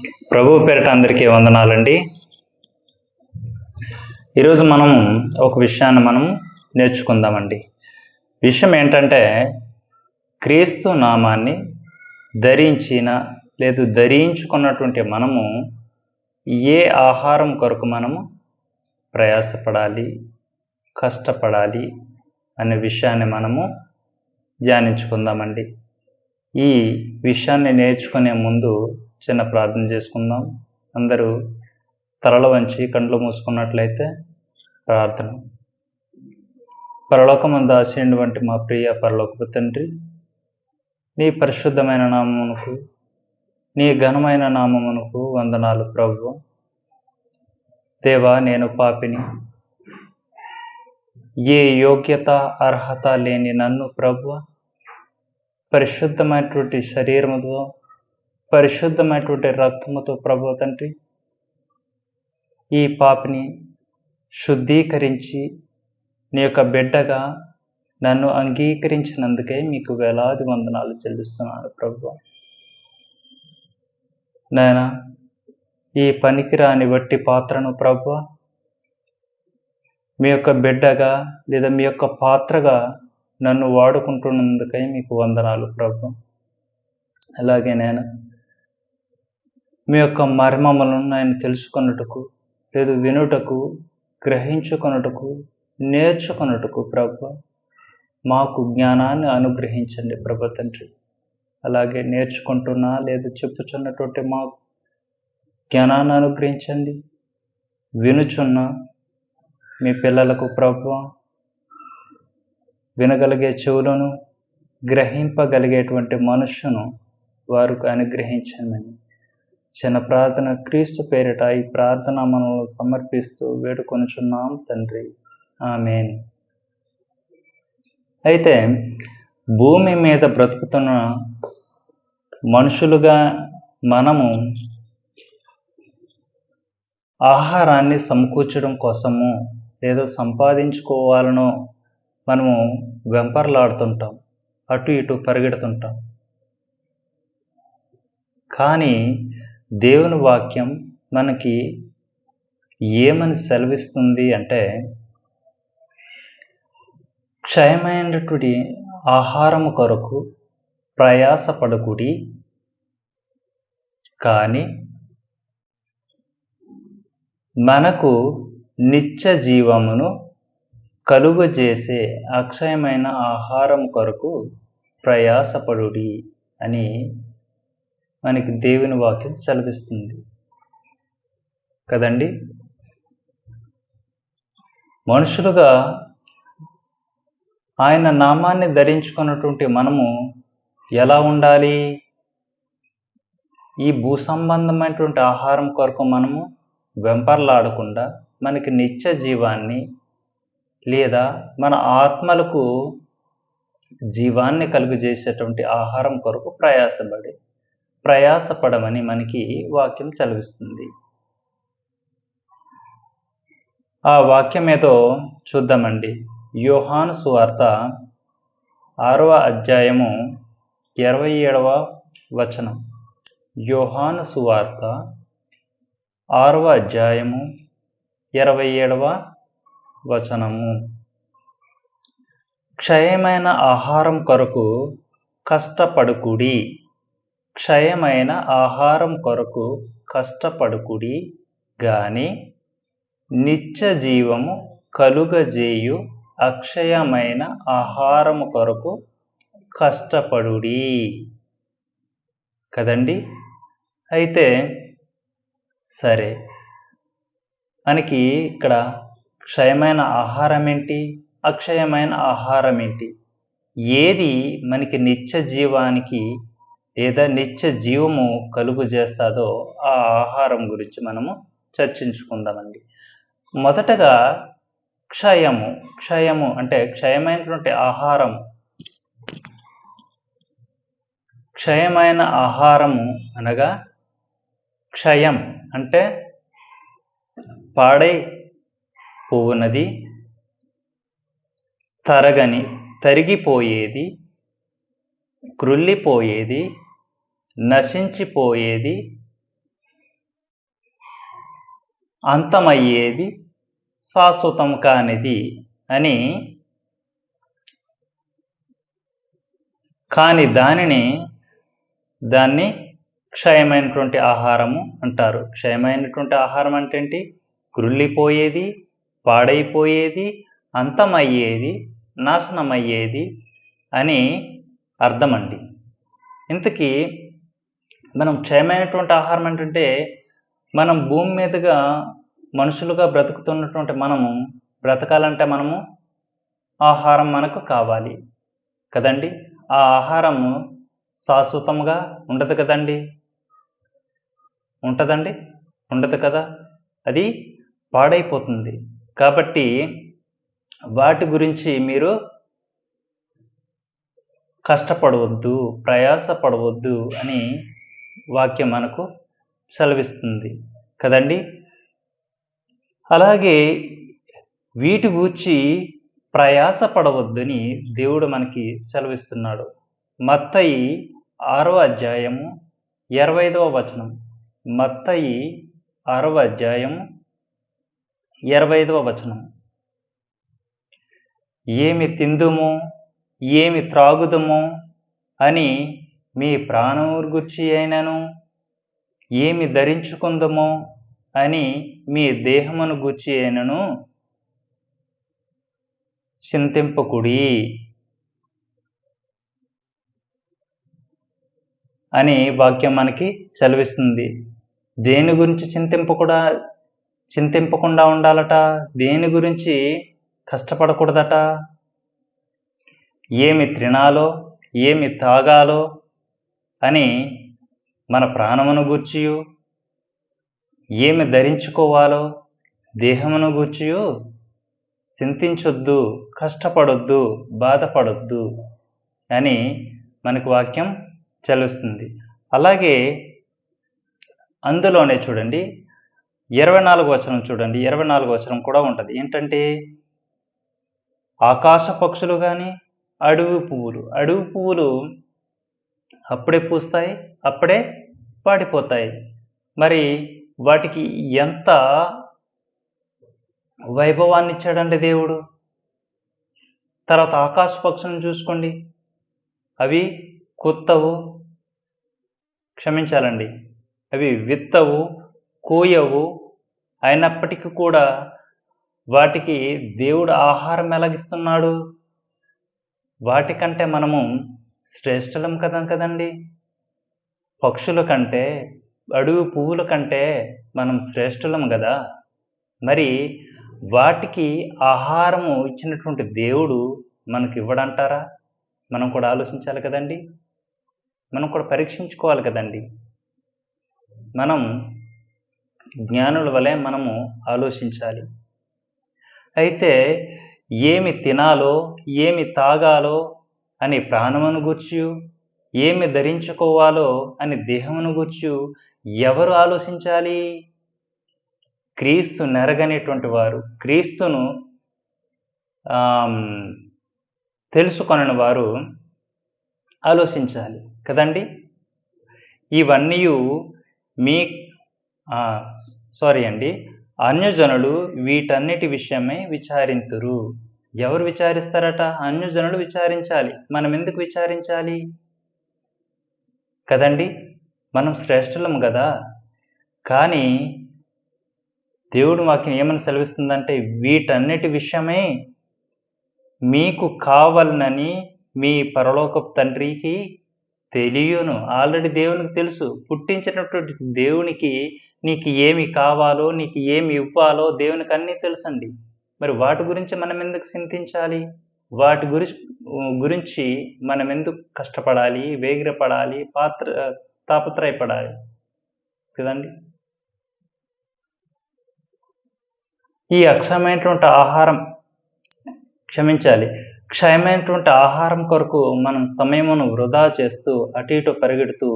ప్రభు పేరిట అందరికీ వందనాలండి. ఈరోజు మనం ఒక విషయాన్ని మనం నేర్చుకుందామండి. విషయం ఏంటంటే క్రీస్తు నామాన్ని ధరించిన లేదు ధరించుకున్నటువంటి మనము ఏ ఆహారం కొరకు మనము ప్రయాసపడాలి కష్టపడాలి అనే విషయాన్ని మనము ధ్యానించుకుందామండి. ఈ విషయాన్ని నేర్చుకునే ముందు చిన్న ప్రార్థన చేసుకుందాం. అందరూ తలల వంచి కండ్లు మూసుకున్నట్లయితే ప్రార్థన. పరలోకమందు వంటి మా ప్రియ పరలోకపు తండ్రి నీ పరిశుద్ధమైన నామమునకు నీ ఘనమైన నామమునకు వందనాలు ప్రభు దేవా నేను పాపిని. ఏ యోగ్యత అర్హత లేని నన్ను ప్రభు పరిశుద్ధమైనటువంటి శరీరముతో పరిశుద్ధమైనటువంటి రక్తముతో ప్రభు తండ్రి ఈ పాపిని శుద్ధీకరించి నీ యొక్క బిడ్డగా నన్ను అంగీకరించినందుకే మీకు వేలాది వందనాలు చెల్లిస్తున్నాను ప్రభు. నాయన ఈ పనికిరాని వట్టి పాత్రను ప్రభు మీ యొక్క బిడ్డగా లేదా మీ యొక్క పాత్రగా నన్ను వాడుకుంటున్నందుకై మీకు వందనాలు ప్రభు. అలాగే నేను మీ యొక్క మర్మములను ఆయన తెలుసుకొనుటకు లేదు వినుటకు గ్రహించుకొనుటకు నేర్చుకొనుటకు ప్రభు మాకు జ్ఞానాన్ని అనుగ్రహించండి ప్రభు తండ్రి. అలాగే నేర్చుకుంటున్నా లేదా చెప్పుచున్నటువంటి మాకు జ్ఞానాన్ని అనుగ్రహించండి. వినుచున్న మీ పిల్లలకు ప్రభు వినగలిగే చెవులను గ్రహింపగలిగేటువంటి మనుషును వారికి అనుగ్రహించమని చిన్న ప్రార్థన క్రీస్తు పేరిట ఈ ప్రార్థన మనల్ని సమర్పిస్తూ వేడుకొనుచున్నాం తండ్రి. ఆమెన్. అయితే భూమి మీద బ్రతుకుతున్న మనుషులుగా మనము ఆహారాన్ని సమకూర్చడం కోసము ఏదో సంపాదించుకోవాలనో మనము వెంపర్లాడుతుంటాం అటు ఇటు పరిగెడుతుంటాం. కానీ దేవుని వాక్యం మనకి ఏమని సెలవిస్తుంది అంటే క్షయమైనటువంటి ఆహారము కొరకు ప్రయాసపడకుడి కానీ మనకు నిత్య జీవమును కలుగజేసే అక్షయమైన ఆహారం కొరకు ప్రయాసపడుడి అని మనకి దేవుని వాక్యం సెలవిస్తుంది. కదండి? మనుషులుగా ఆయన నామాన్ని ధరించుకున్నటువంటి మనము ఎలా ఉండాలి? ఈ భూ సంబంధమైనటువంటి ఆహారం కొరకు మనము వెంపర్లాడకుండా మనకి నిత్య జీవాన్ని లేదా మన ఆత్మలకు జీవాన్ని కలుగజేసేటువంటి ఆహారం కొరకు ప్రయాసపడి ప్రయాసపడమని మనకి వాక్యం చదివిస్తుంది. ఆ వాక్యం ఏదో చూద్దామండి. యోహాను సువార్త ఆరవ అధ్యాయము ఇరవై ఏడవ వచనం. యోహాను సువార్త ఆరవ అధ్యాయము ఇరవై ఏడవ వచనము. క్షయమైన ఆహారం కొరకు కష్టపడుకుడి. క్షయమైన ఆహారం కొరకు కష్టపడుకుడి గాని నిత్య జీవము కలుగజేయు అక్షయమైన ఆహారము కొరకు కష్టపడుడి. కదండి? అయితే సరే మనకి ఇక్కడ క్షయమైన ఆహారం ఏంటి అక్షయమైన ఆహారం ఏంటి ఏది మనకి నిత్య జీవానికి లేదా నిత్య జీవము కలుగు చేస్తుందో ఆ ఆహారం గురించి మనము చర్చించుకుందామండి. మొదటగా క్షయము క్షయము అంటే క్షయమైనటువంటి ఆహారం. క్షయమైన ఆహారము అనగా క్షయం అంటే పాడై పోవునది తరగని తరిగిపోయేది క్రుల్లిపోయేది నశించిపోయేది అంతమయ్యేది శాశ్వతం కానిది అని కాని దానిని దాన్ని క్షయమైనటువంటి ఆహారము అంటారు. క్షయమైనటువంటి ఆహారం అంటే ఏంటి? కృళ్ళిపోయేది పాడైపోయేది అంతమయ్యేది నాశనమయ్యేది అని అర్థమండి. ఇంతకీ మనం క్షయమైనటువంటి ఆహారం ఏంటంటే మనం భూమి మీదుగా మనుషులుగా బ్రతుకుతున్నటువంటి మనము బ్రతకాలంటే మనము ఆహారం మనకు కావాలి. కదండి? ఆ ఆహారము శాశ్వతంగా ఉండదు కదండి? ఉంటుందండి? ఉండదు కదా? అది పాడైపోతుంది. కాబట్టి వాటి గురించి మీరు కష్టపడవద్దు ప్రయాసపడవద్దు అని వాక్యం మనకు సెలవిస్తుంది. కదండి? అలాగే వీటి గూర్చి ప్రయాసపడవద్దని దేవుడు మనకి సెలవిస్తున్నాడు. మత్తయి ఆరవ అధ్యాయము ఇరవై ఐదవ వచనం. మత్తయి ఆరవ అధ్యాయము ఇరవై ఐదవ వచనం. ఏమి తిందుము? ఏమి త్రాగుదము? అని మీ ప్రాణముర్గుచ్చి అయినను ఏమి ధరించుకుందమో? అని మీ దేహమును గుచ్చి అయినను చింతింపకుడి. అని వాక్యం మనకి చదివిస్తుంది. దేని గురించి చింతింపకుండా చింతింపకుండా ఉండాలట? దేని గురించి కష్టపడకూడదట? ఏమి తినాలో ఏమి తాగాలో అని మన ప్రాణమును గూర్చియు ఏమి ధరించుకోవాలో దేహమును గూర్చియు చింతించొద్దు కష్టపడొద్దు బాధపడొద్దు అని మనకు వాక్యం చలుస్తుంది అలాగే అందులోనే చూడండి ఇరవై నాలుగు వచనం చూడండి ఇరవై నాలుగు వచనం కూడా ఉంటుంది. ఏంటంటే ఆకాశ పక్షులు కానీ అడవి పువ్వులు. అడవి పువ్వులు అప్పుడే పూస్తాయి అప్పుడే పాడిపోతాయి. మరి వాటికి ఎంత వైభవాన్ని ఇచ్చాడండి దేవుడు? తర్వాత ఆకాశ పక్షులను చూసుకోండి. అవి కొత్తవు క్షమించాలండి. అవి విత్తవు కోయవు. అయినప్పటికీ కూడా వాటికి దేవుడు ఆహారం ఎలాగిస్తున్నాడు? వాటికంటే మనము శ్రేష్టలం కదా కదండి? పక్షుల కంటే అడుగు పువ్వుల కంటే మనం శ్రేష్ఠులం కదా? మరి వాటికి ఆహారము ఇచ్చినటువంటి దేవుడు మనకి ఇవ్వడంటారా మనం కూడా ఆలోచించాలి కదండి. మనం కూడా పరీక్షించుకోవాలి కదండి. మనం జ్ఞానుల వలె మనము ఆలోచించాలి. అయితే ఏమి తినాలో ఏమి తాగాలో అని ప్రాణమును గుర్చు ఏమి ధరించుకోవాలో అని దేహమును గుర్చు ఎవరు ఆలోచించాలి? క్రీస్తు నెరగనేటువంటి వారు క్రీస్తును తెలుసుకొనని వారు ఆలోచించాలి. కదండి? ఇవన్నీ మీ సారీ అండి అన్యజనులు వీటన్నిటి విషయమై విచారింతురు. ఎవరు విచారిస్తారట? అన్యజనులు విచారించాలి. మనం ఎందుకు విచారించాలి? కదండి మనం శ్రేష్ఠులం కదా కానీ దేవుడు మాకు ఏమని సెలవిస్తుందంటే వీటన్నిటి విషయమే మీకు కావాలనని మీ పరలోకపు తండ్రికి తెలియను. ఆల్రెడీ దేవునికి తెలుసు. పుట్టించినటువంటి దేవునికి నీకు ఏమి కావాలో నీకు ఏమి ఇవ్వాలో దేవునికి అన్నీ తెలుసండి. మరి వాటి గురించి మనం ఎందుకు చింతించాలి? వాటి గురి గురించి మనం ఎందుకు కష్టపడాలి వేగిరపడాలి పాత్ర తాపత్రయపడాలి? కదండి? ఈ అక్షయమైనటువంటి ఆహారం క్షమించాలి. క్షయమైనటువంటి ఆహారం కొరకు మనం సమయమును వృధా చేస్తూ అటు ఇటు పరిగెడుతూ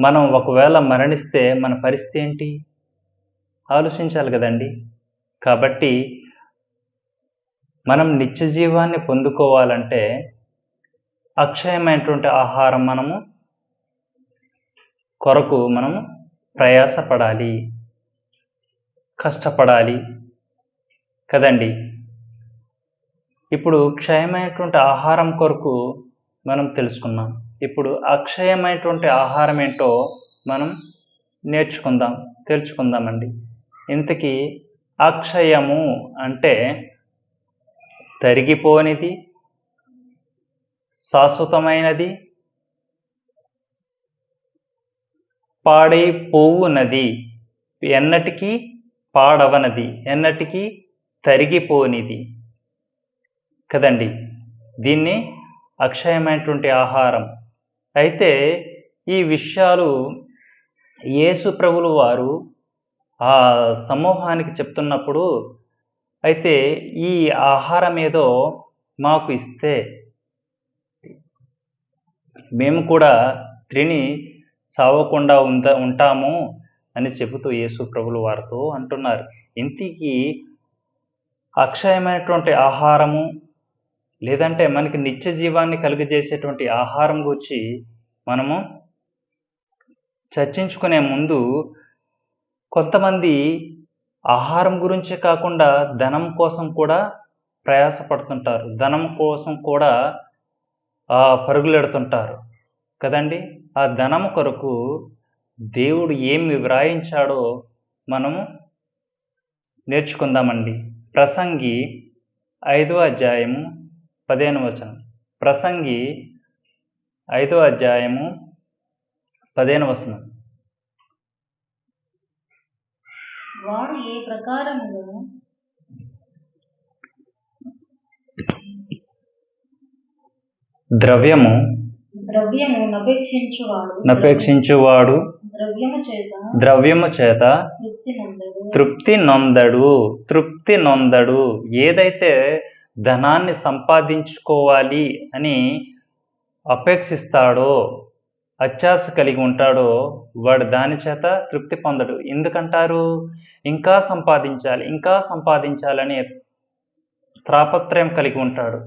మనం ఒకవేళ మరణిస్తే మన పరిస్థితి ఏంటి? ఆలోచించాలి కదండి. కాబట్టి మనం నిత్య జీవాన్ని పొందుకోవాలంటే అక్షయమైనటువంటి ఆహారం మనము కొరకు మనము ప్రయాసపడాలి కష్టపడాలి కదండి. ఇప్పుడు క్షయమైనటువంటి ఆహారం కొరకు మనం తెలుసుకున్నాం. ఇప్పుడు అక్షయమైనటువంటి ఆహారం ఏంటో మనం నేర్చుకుందాం తెలుసుకుందామండి. ఇంతకీ అక్షయము అంటే తరిగిపోనిది శాశ్వతమైనది పాడైపోవునది ఎన్నటికీ పాడవనది ఎన్నటికీ తరిగిపోనిది కదండి. దీన్ని అక్షయమైనటువంటి ఆహారం అయితే ఈ విషయాలు యేసు ప్రభులు వారు ఆ సమూహానికి చెప్తున్నప్పుడు అయితే ఈ ఆహారం ఏదో మాకు ఇస్తే మేము కూడా తిని సావకుండా ఉంద ఉంటాము అని చెబుతూ యేసు ప్రభులు వారితో అంటున్నారు. ఇంతకీ అక్షయమైనటువంటి ఆహారము లేదంటే మనకి నిత్య జీవాన్ని కలుగజేసేటువంటి ఆహారం గురించి మనము చర్చించుకునే ముందు కొంతమంది ఆహారం గురించే కాకుండా ధనం కోసం కూడా ప్రయాసపడుతుంటారు. ధనం కోసం కూడా పరుగులెడుతుంటారు. కదండి? ఆ ధనం కొరకు దేవుడు ఏమి వ్రాయించాడో మనము నేర్చుకుందామండి. ప్రసంగి ఐదో అధ్యాయము పదిహేను వచనం. ప్రసంగి ఐదో అధ్యాయము పదిహేను వచనం. వాడు ఏ ప్రకారముగా ద్రవ్యము ద్రవ్యము నపేక్షించువాడు నపేక్షించువాడు ద్రవ్యము చేత ద్రవ్యము చేత తృప్తి నందడు. తృప్తి నొందడు తృప్తి నొందడు. ఏదైతే ధనాన్ని సంపాదించుకోవాలి అని అపేక్షిస్తాడో అత్యాశ కలిగి ఉంటాడో వాడు దాని చేత తృప్తి పొందడు. ఎందుకంటారు? ఇంకా సంపాదించాలి ఇంకా సంపాదించాలని త్రాపత్రయం కలిగి ఉంటాడు.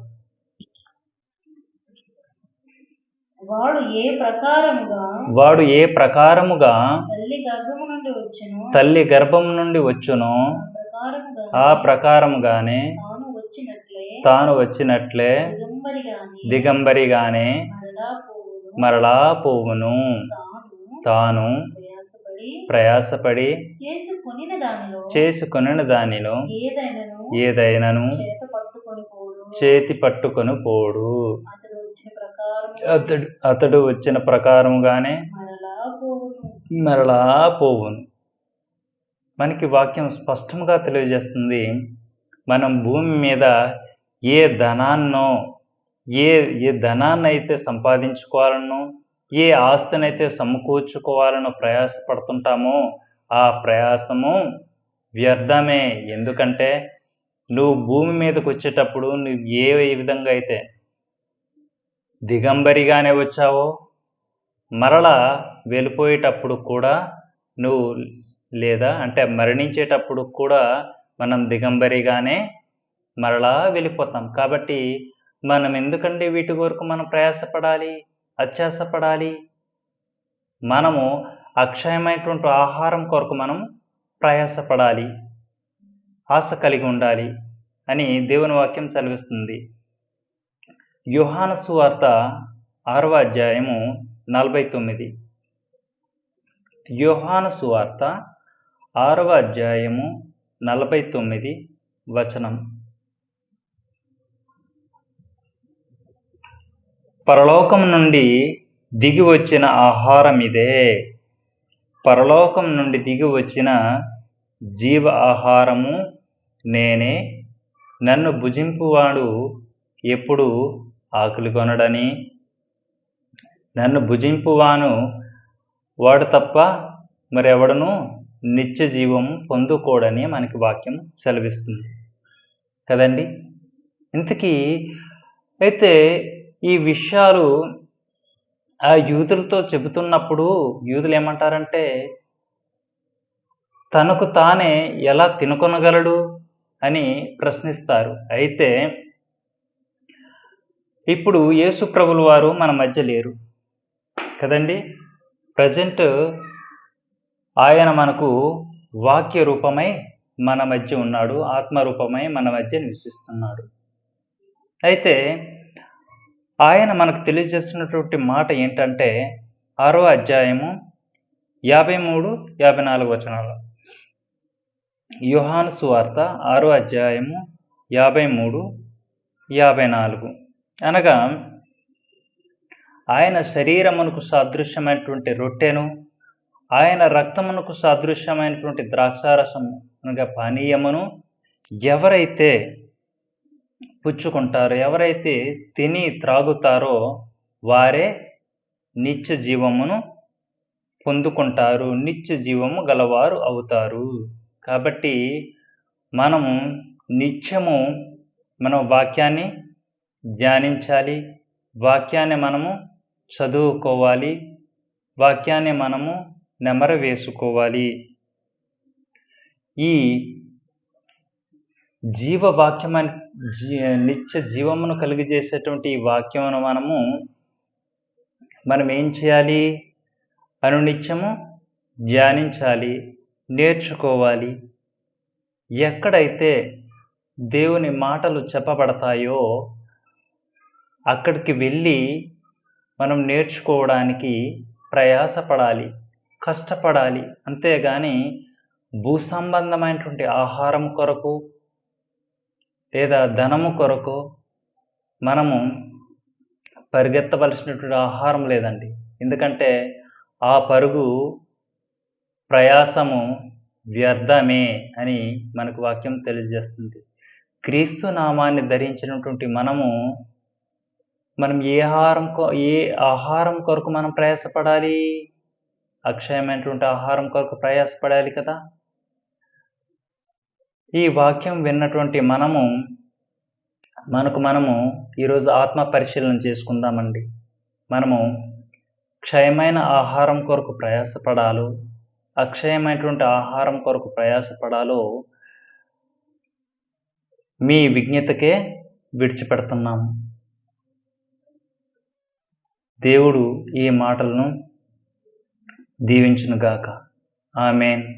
వాడు ఏ ప్రకారముగా వాడు ఏ ప్రకారముగా తల్లి గర్భము నుండి వచ్చెను? తల్లి గర్భం నుండి వచ్చునో ఆ ప్రకారముగా ఆ ప్రకారముగానే తాను వచ్చినట్లే దిగంబరిగానే మరలా పోవును. తాను ప్రయాసపడి చేసుకొనిన దానిలో ఏదైనను చేత పట్టుకొని పోడు. అతడు అతడు వచ్చిన ప్రకారముగానే మరలా పోవును. మనకి వాక్యం స్పష్టంగా తెలియజేస్తుంది. మనం భూమి మీద ఏ ధనాన్నో ఏ ఏ ధనాన్ని అయితే సంపాదించుకోవాలనో ఏ ఆస్తినైతే సమకూర్చుకోవాలనో ప్రయాసపడుతుంటామో ఆ ప్రయాసము వ్యర్థమే. ఎందుకంటే నువ్వు భూమి మీదకి వచ్చేటప్పుడు నువ్వు ఏ విధంగా అయితే దిగంబరిగానే వచ్చావో మరలా వెళ్ళిపోయేటప్పుడు కూడా నువ్వు లేదా అంటే మరణించేటప్పుడు కూడా మనం దిగంబరిగానే మరలా వెళ్ళిపోతాం. కాబట్టి మనం ఎందుకంటే వీటి కొరకు మనం ప్రయాసపడాలి? అత్యాసపడాలి? మనము అక్షయమైనటువంటి ఆహారం కొరకు మనం ప్రయాసపడాలి. ఆశ కలిగి ఉండాలి అని దేవుని వాక్యం చదివిస్తుంది యుహాన సువార్త ఆరవ అధ్యాయము నలభై తొమ్మిది. యోహాను సువార్త ఆరవ అధ్యాయము నలభై తొమ్మిది వచనం. పరలోకం నుండి దిగి వచ్చిన ఆహారం ఇదే. పరలోకం నుండి దిగి వచ్చిన జీవ ఆహారము నేనే. నన్ను భుజింపువాడు ఎప్పుడు ఆకలి కొనడని? నన్ను భుజింపువాను వాడు తప్ప మరెవడను నిత్య జీవం పొందుకోడని మనకి వాక్యం సెలవిస్తుంది. కదండి? ఇంతకీ అయితే ఈ విషయాలు ఆ యూదులతో చెబుతున్నప్పుడు యూదులు ఏమంటారంటే తనకు తానే ఎలా తినుకొనగలడు? అని ప్రశ్నిస్తారు. అయితే ఇప్పుడు యేసు ప్రభులు వారు మన మధ్య లేరు. కదండి? ప్రజెంట్ ఆయన మనకు వాక్య రూపమై మన మధ్య ఉన్నాడు ఆత్మరూపమై మన మధ్య నివసిస్తున్నాడు. అయితే ఆయన మనకు తెలియజేస్తున్నటువంటి మాట ఏంటంటే ఆరో అధ్యాయము యాభై మూడు యాభై నాలుగు వచనాలు. యుహాను సువార్త ఆరో అధ్యాయము యాభై మూడు యాభై నాలుగు. అనగా ఆయన శరీరమునకు సాదృశ్యమైనటువంటి రొట్టెను ఆయన రక్తమునకు సాదృశ్యమైనటువంటి ద్రాక్షారసము అనగా పానీయమును ఎవరైతే పుచ్చుకుంటారు. ఎవరైతే తిని త్రాగుతారో వారే నిత్య జీవమును పొందుకుంటారు. నిత్య జీవము గలవారు అవుతారు. కాబట్టి మనము నిత్యము మన వాక్యాన్ని ధ్యానించాలి. వాక్యాన్ని మనము చదువుకోవాలి. వాక్యాన్ని మనము నెమర వేసుకోవాలి. ఈ జీవవాక్యం జీ నిత్య జీవమును కలిగజేసేటువంటి ఈ వాక్యమును మనము మనం ఏం చేయాలి? అనునిత్యము ధ్యానించాలి నేర్చుకోవాలి. ఎక్కడైతే దేవుని మాటలు చెప్పబడతాయో అక్కడికి వెళ్ళి మనం నేర్చుకోవడానికి ప్రయాసపడాలి కష్టపడాలి. అంతేగాని భూ సంబంధమైనటువంటి ఆహారం కొరకు లేదా ధనము కొరకు మనము పరిగెత్తవలసినటువంటి ఆహారం లేదండి. ఎందుకంటే ఆ పరుగు ప్రయాసము వ్యర్థమే అని మనకు వాక్యం తెలియజేస్తుంది. క్రీస్తు నామాన్ని ధరించినటువంటి మనము మనం ఏ ఆహారం కొ ఏ ఆహారం కొరకు మనం ప్రయాసపడాలి? అక్షయమైనటువంటి ఆహారం కొరకు ప్రయాసపడాలి కదా? ఈ వాక్యం విన్నటువంటి మనము మనకు మనము ఈరోజు ఆత్మ పరిశీలన చేసుకుందామండి. మనము క్షయమైన ఆహారం కొరకు ప్రయాసపడాలో అక్షయమైనటువంటి ఆహారం కొరకు ప్రయాసపడాలో మీ విజ్ఞతకే విడిచిపెడుతున్నాము దేవుడు ఈ మాటలను దీవించునుగాక. ఆమెన్.